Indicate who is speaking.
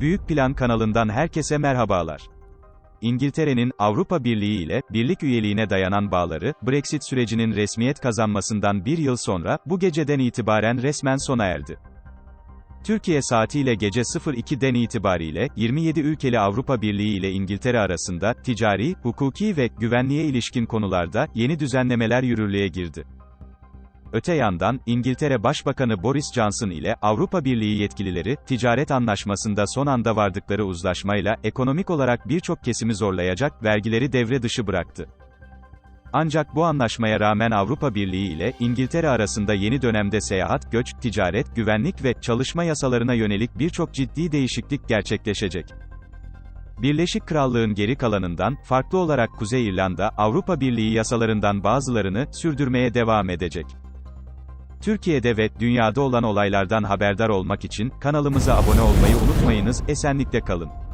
Speaker 1: Büyük Plan kanalından herkese merhabalar. İngiltere'nin Avrupa Birliği ile birlik üyeliğine dayanan bağları, Brexit sürecinin resmiyet kazanmasından bir yıl sonra, bu geceden itibaren resmen sona erdi. Türkiye saatiyle gece 02'den itibariyle, 27 ülkeli Avrupa Birliği ile İngiltere arasında, ticari, hukuki ve güvenliğe ilişkin konularda, yeni düzenlemeler yürürlüğe girdi. Öte yandan, İngiltere Başbakanı Boris Johnson ile Avrupa Birliği yetkilileri, ticaret anlaşmasında son anda vardıkları uzlaşmayla, ekonomik olarak birçok kesimi zorlayacak, vergileri devre dışı bıraktı. Ancak bu anlaşmaya rağmen Avrupa Birliği ile İngiltere arasında yeni dönemde seyahat, göç, ticaret, güvenlik ve çalışma yasalarına yönelik birçok ciddi değişiklik gerçekleşecek. Birleşik Krallığın geri kalanından, farklı olarak Kuzey İrlanda, Avrupa Birliği yasalarından bazılarını, sürdürmeye devam edecek. Türkiye'de ve dünyada olan olaylardan haberdar olmak için kanalımıza abone olmayı unutmayınız, esenlikle kalın.